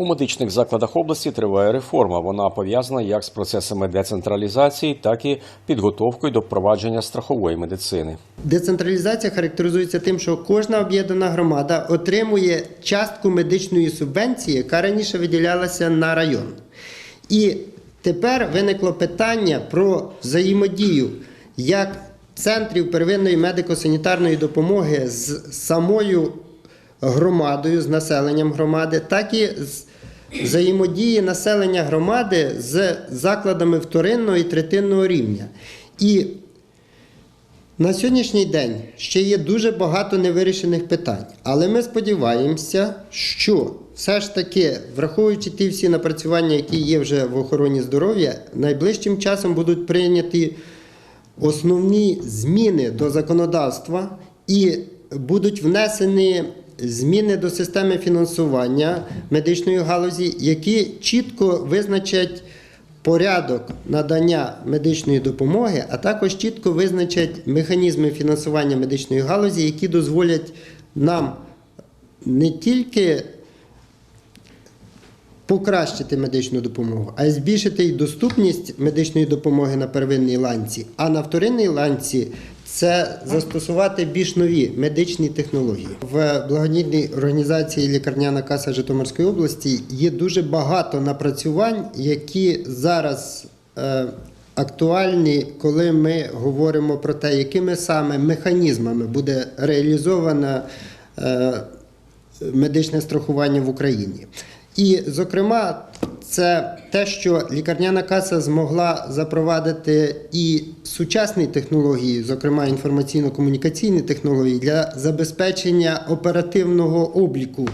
У медичних закладах області триває реформа. Вона пов'язана як з процесами децентралізації, так і підготовкою до впровадження страхової медицини. Децентралізація характеризується тим, що кожна об'єднана громада отримує частку медичної субвенції, яка раніше виділялася на район. І тепер виникло питання про взаємодію як центрів первинної медико-санітарної допомоги з самою громадою, з населенням громади, так і з взаємодії населення громади з закладами вторинного і третинного рівня. І на сьогоднішній день ще є дуже багато невирішених питань, але ми сподіваємося, що все ж таки, враховуючи ті всі напрацювання, які є вже в охороні здоров'я, найближчим часом будуть прийняті основні зміни до законодавства і будуть внесені зміни до системи фінансування медичної галузі, які чітко визначать порядок надання медичної допомоги, а також чітко визначать механізми фінансування медичної галузі, які дозволять нам не тільки покращити медичну допомогу, а й збільшити й доступність медичної допомоги на первинній ланці, а на вторинній ланці це застосувати більш нові медичні технології. В благодійній організації Лікарняна каса Житомирської області є дуже багато напрацювань, які зараз е, актуальні, коли ми говоримо про те, якими саме механізмами буде реалізована. е, медичне страхування в Україні. І, зокрема, це те, що лікарняна каса змогла запровадити і сучасні технології, зокрема інформаційно-комунікаційні технології, для забезпечення оперативного обліку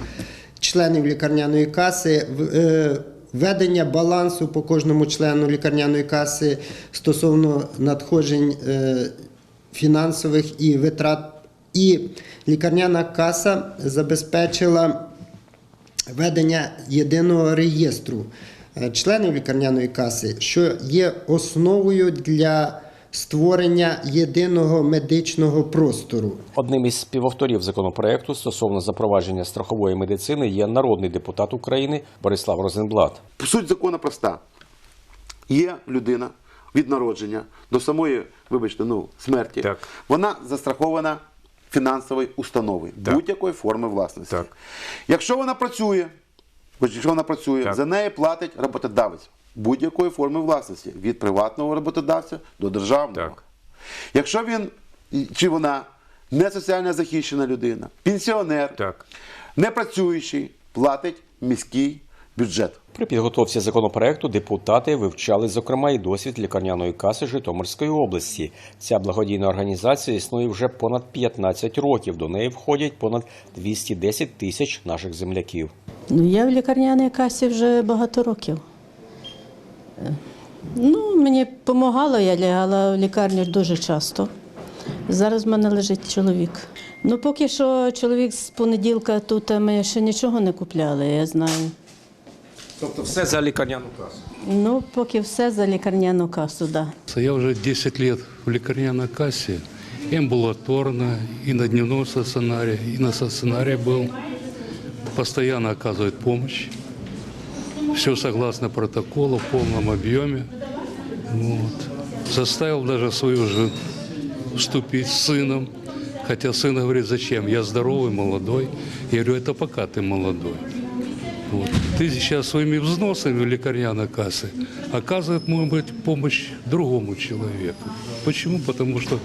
членів лікарняної каси. е, Ведення балансу по кожному члену лікарняної каси стосовно надходжень е, фінансових і витрат і лікарняна каса забезпечила ведення єдиного реєстру е, членів лікарняної каси, що є основою для створення єдиного медичного простору. Одним із співавторів законопроекту стосовно запровадження страхової медицини є народний депутат України Борислав Розенблат. Суть закону проста. Є людина від народження до самої, вибачте, ну, смерті. Так. Вона застрахована фінансовою установою Так. будь-якої форми власності. Так. Якщо вона працює, якщо вона працює, Так. за неї платить роботодавець будь-якої форми власності від приватного роботодавця до державного. Так. Якщо він чи вона не соціально захищена людина, пенсіонер, Так. не працюючий, платить міський бюджет. При підготовці законопроекту депутати вивчали, зокрема, і досвід лікарняної каси Житомирської області. Ця благодійна організація існує вже понад 15 років. До неї входять понад 210 тисяч наших земляків. Ну, я в лікарняній касі вже багато років. Е, Ну, мені допомагало, я лягала в лікарню дуже часто. Зараз в мене лежить чоловік. Ну, поки що чоловік з понеділка тут, а ми ще нічого не купляли, я знаю. Тобто все за лікарняну касу. Ну, поки все за лікарняну касу, так. Да. Я уже 10 лет в лекарняной кассе, и амбулаторно, и на дневном стационаре, и на стационаре был. Постоянно оказывает помощь. Все согласно протоколу, в полном объеме. Вот. Заставил даже свою жену вступить с сыном. Хотя сын говорит, зачем? Я здоровый, молодой. Я говорю, это пока ты молодой. Вот. Ты сейчас своими взносами в лекарняной кассы оказывает, может быть, помощь другому человеку. Почему? Потому что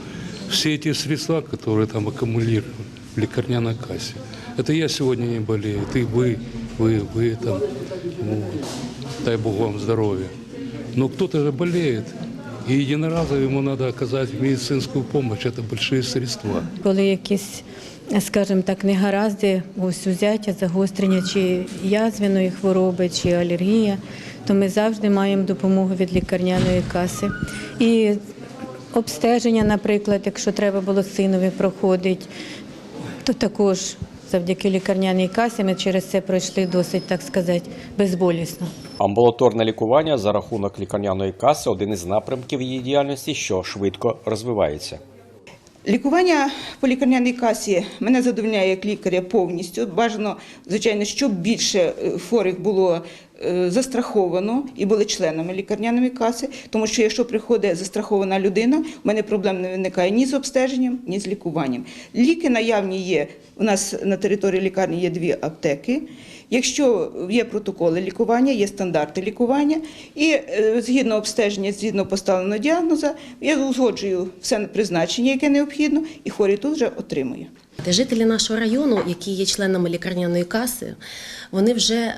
все эти средства, которые там аккумулированы в лекарняной кассе, это я сегодня не болею, ты, вы, вы, вы там, вот. дай Бог вам здоровья. Но кто-то же болеет, и единоразово ему надо оказать медицинскую помощь, это большие средства. Коли якісь, скажімо так, негаразди, ось узяття, загострення чи язвяної хвороби, чи алергія, то ми завжди маємо допомогу від лікарняної каси. І обстеження, наприклад, якщо треба було синові проходить, то також завдяки лікарняній касі ми через це пройшли досить, так сказати, безболісно. Амбулаторне лікування за рахунок лікарняної каси один із напрямків її діяльності, що швидко розвивається. Лікування по лікарняній касі мене задовольняє як лікаря повністю. Бажано, звичайно, щоб більше е, хворих було застраховано і були членами лікарняної каси, тому що якщо приходить застрахована людина, у мене проблем не виникає ні з обстеженням, ні з лікуванням. Ліки наявні є. У нас на території лікарні є дві аптеки. Якщо є протоколи лікування, є стандарти лікування, і е, згідно обстеження, згідно поставленого діагноза, я узгоджую все призначення, яке необхідно, і хворий тут вже отримує. Жителі нашого району, які є членами лікарняної каси, вони вже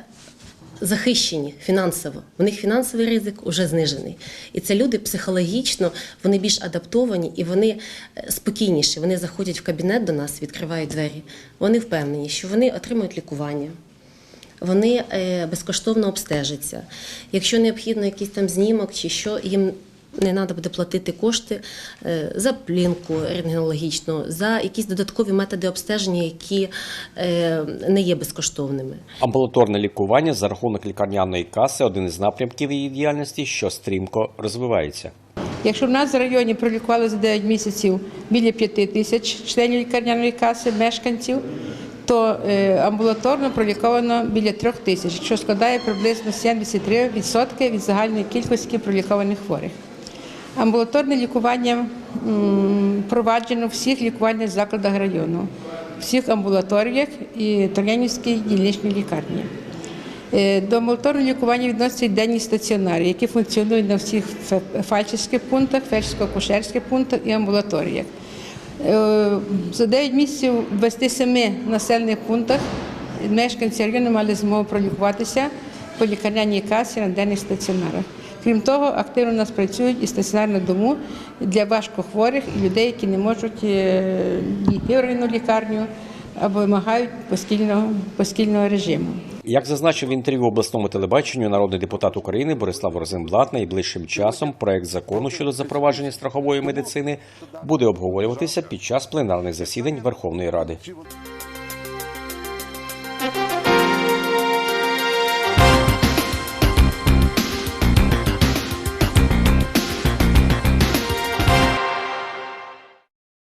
захищені фінансово. У них фінансовий ризик вже знижений. І це люди психологічно, вони більш адаптовані і вони е, спокійніші. Вони заходять в кабінет до нас, відкривають двері. Вони впевнені, що вони отримують лікування. Вони е, безкоштовно обстежаться. Якщо необхідно якийсь там знімок чи що, їм не треба буде платити кошти е, за плінку рентгенологічну, за якісь додаткові методи обстеження, які е, не є безкоштовними. Амбулаторне лікування за рахунок лікарняної каси один із напрямків її діяльності, що стрімко розвивається. Якщо в нас в районі пролікували за 9 місяців біля 5 тисяч членів лікарняної каси, мешканців, то е, амбулаторно проліковано біля 3 тисяч, що складає приблизно 73% від загальної кількості пролікованих хворих. Амбулаторне лікування м, впроваджено в всіх лікувальних закладах району, всіх амбулаторіях і Троянівській дільничній лікарні. Е, До амбулаторного лікування відносяться денні стаціонари, які функціонують на всіх фе- пунктах, фельдшерсько-акушерських пунктах і амбулаторіях. Е, За 9 місяців в 27 населених пунктах мешканці району мали змогу пролікуватися по лікарняній касі на денних стаціонарах. Крім того, активно у нас працюють і стаціонарні дому для важкохворих і людей, які не можуть е, дійти в районну лікарню або вимагають постільного, постільного режиму. Як зазначив в інтерв'ю обласному телебаченню народний депутат України Борислав Розенблат, найближчим часом проект закону щодо запровадження страхової медицини буде обговорюватися під час пленарних засідань Верховної Ради.